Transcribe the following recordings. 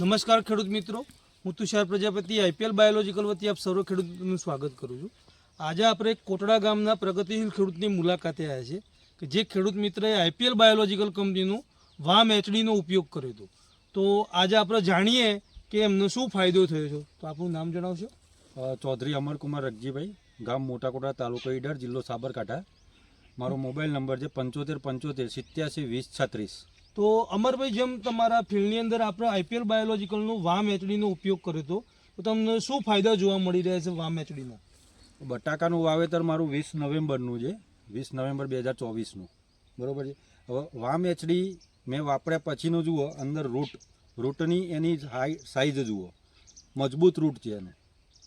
નમસ્કાર ખેડૂત મિત્રો. હું તુષાર પ્રજાપતિ, આઈપીએલ બાયોલોજીકલ વતી આપ સર્વ ખેડૂતનું સ્વાગત કરું છું. આજે આપણે કોટડા ગામના પ્રગતિશીલ ખેડૂતની મુલાકાતે આવ્યા છે કે જે ખેડૂત મિત્રએ આઈપીએલ બાયોલોજીકલ કંપનીનું વામ એચડીનો ઉપયોગ કર્યો હતો. તો આજે આપણે જાણીએ કે એમનો શું ફાયદો થયો છે. તો આપણું નામ જણાવશો? ચૌધરી અમરકુમાર રગજીભાઈ, ગામ મોટાકોટા તાલુકો ઈડર, જિલ્લો સાબરકાંઠા. મારો મોબાઈલ નંબર છે પંચોતેર પંચોતેર સિત્યાસી વીસ છત્રીસ. તો અમરભાઈ જેમ તમારા ફિલ્ડની અંદર આપણે આઈપીએલ બાયોલોજીકલનું વામ એચડીનો ઉપયોગ કર્યો હતો તો તમને શું ફાયદા જોવા મળી રહ્યા છે વામ એચડીનો? બટાકાનું વાવેતર મારું વીસ નવેમ્બરનું છે વીસ નવેમ્બર બે હજાર ચોવીસનું. બરોબર છે? હવે વામ એચડી મેં વાપર્યા પછીનું જુઓ અંદર રૂટ રૂટની એની સાઈઝ જુઓ. મજબૂત રૂટ છે એનું.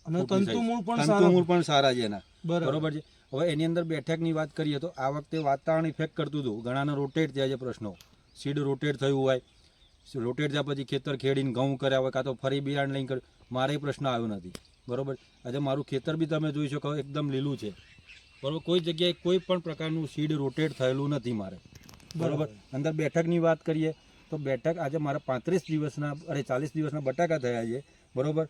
અને તંતુમૂળ પણ તંતુમૂળ પણ સારા છે એના. બરાબર. છે? હવે એની અંદર બેઠકની વાત કરીએ તો આ વખતે વાતાવરણ ઇફેક્ટ કરતું હતું. ઘણાને રોટેટ થયા છે પ્રશ્નો. સીડ રોટેટ થયું હોય રોટેટ થયા પછી ખેતર ખેડીને ઘઉં કર્યા હોય કાં તો ફરી બિયારણ લઈને કર્યું મારે એ પ્રશ્ન આવ્યો નથી. બરાબર? આજે મારું ખેતર બી તમે જોઈ શકો એકદમ લીલું છે. બરાબર? કોઈ જગ્યાએ કોઈ પણ પ્રકારનું સીડ રોટેટ થયેલું નથી મારે. બરોબર? અંદર બેઠકની વાત કરીએ તો બેઠક આજે મારા પાંત્રીસ દિવસના અરે ચાલીસ દિવસના બટાકા થયા છે. બરોબર?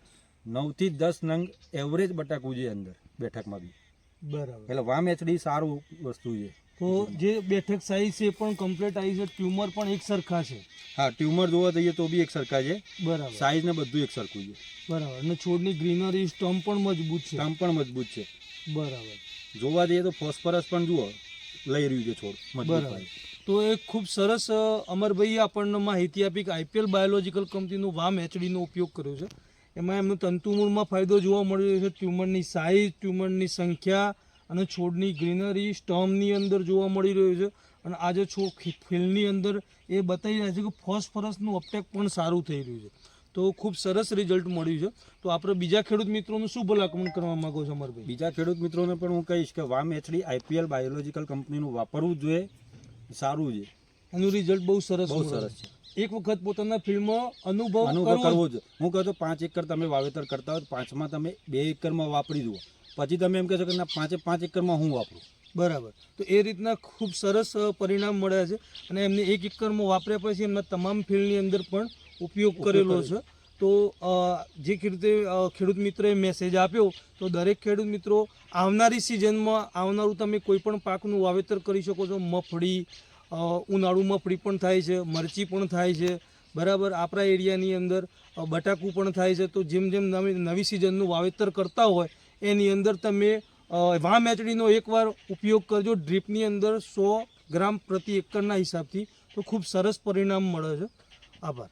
નવથી દસ નંગ એવરેજ બટાકું છે અંદર બેઠકમાં બી. બરાબર. એટલે વામ એચડી સારું વસ્તુ છે. તો જે બેઠક સાઈઝ છે પણ કમ્પ્લીટ આવી છે ટ્યુમર પણ એક સરખા છે. હા ટ્યુમર જોવા જઈએ તો બી એક સરખા છે. બરાબર. સાઈઝ ને બધું એક સરખું છે. બરાબર. અને છોડની ગ્રીનરી સ્ટમ્પ પણ મજબૂત છે. કામ પણ મજબૂત છે. બરાબર. જોવા જઈએ તો ફોસ્ફરસ પણ જુઓ લઈ રહ્યું છે છોડ બરાબર. તો એ ખૂબ સરસ અમરભાઈએ આપણને માહિતી આપી કે આઈપીએલ બાયોલોજીકલ કંપનીનું વામ એચડીનો ઉપયોગ કર્યો છે. એમાં એમનું તંતુમૂળમાં ફાયદો જોવા મળી રહ્યો છે ટ્યુમરની સાઇઝ ટ્યુમરની સંખ્યા અને છોડની ગ્રીનરી સ્ટમની અંદર જોવા મળી રહ્યું છે. અને આજે છોડ ફિલ્ડની અંદર એ બતાવી રહ્યા છે કે ફોસ્ફરસનું અપટેક પણ સારું થઈ રહ્યું છે. તો ખૂબ સરસ રિઝલ્ટ મળ્યું છે. તો આપણે બીજા ખેડૂત મિત્રોનું શું ભલામણ કરવા માગો છો અમરભાઈ? બીજા ખેડૂત મિત્રોને પણ હું કહીશ કે વામ એચડી આઈપીએલ બાયોલોજીકલ કંપનીનું વાપરવું જોઈએ. સારું છે. એનું રિઝલ્ટ બહુ સરસ બહુ સરસ છે. એક વખત પોતાના ફિલ્ડમાં અનુભવ અનુભવ કરવો જ હું કહું તો પાંચ એકર તમે વાવેતર કરતા હોય તો પાંચમાં તમે બે એકરમાં વાપરી જુઓ. પછી તમે એમ કહેશો કે ના પાંચે પાંચ એકરમાં હું વાપરું. બરાબર. તો એ રીતના ખૂબ સરસ પરિણામ મળ્યા છે અને એમને એક એકરમાં વાપર્યા પછી એમના તમામ ફિલ્ડની અંદર પણ ઉપયોગ કરેલો છે. તો જે ખેડૂતે ખેડૂત મિત્રોએ મેસેજ આપ્યો તો દરેક ખેડૂત મિત્રો આવનારી સિઝનમાં આવનારું તમે કોઈ પણ પાકનું વાવેતર કરી શકો છો. મફળી ઉનાળુ મફળી પણ થાય છે મરચી પણ થાય છે. બરાબર. આપણા એરિયાની અંદર બટાકું પણ થાય છે. તો જેમ જેમ નવી નવી સિઝનનું વાવેતર કરતા હોય એની અંદર તમે વામ એચડીનો એકવાર ઉપયોગ કરજો. ડ્રીપની અંદર સો ગ્રામ પ્રતિ એકરના હિસાબથી. તો ખૂબ સરસ પરિણામ મળે છે. આભાર.